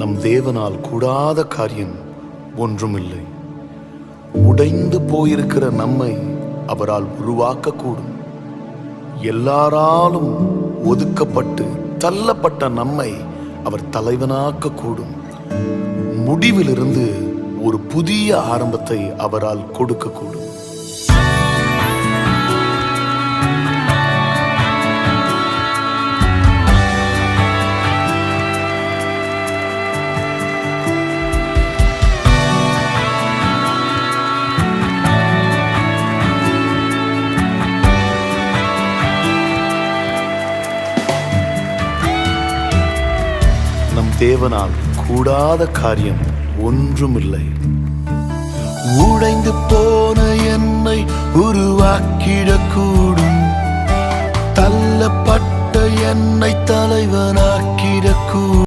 நம் தேவனால் கூடாத காரியம் ஒன்றுமில்லை. உடைந்து போயிருக்கிற நம்மை அவரால் உருவாக்கக்கூடும். எல்லாராலும் ஒதுக்கப்பட்டு தள்ளப்பட்ட நம்மை அவர் தலைவனாக்க கூடும் முடிவிலிருந்து ஒரு புதிய ஆரம்பத்தை அவரால் கொடுக்கக்கூடும். நம் தேவனால் கூடாத காரியம் ஒன்றுமில்லை. உடைந்து போன என்னை உருவாக்கிடக்கூடும். தள்ளப்பட்ட என்னை தலைவனாக்கிடக்கூடும்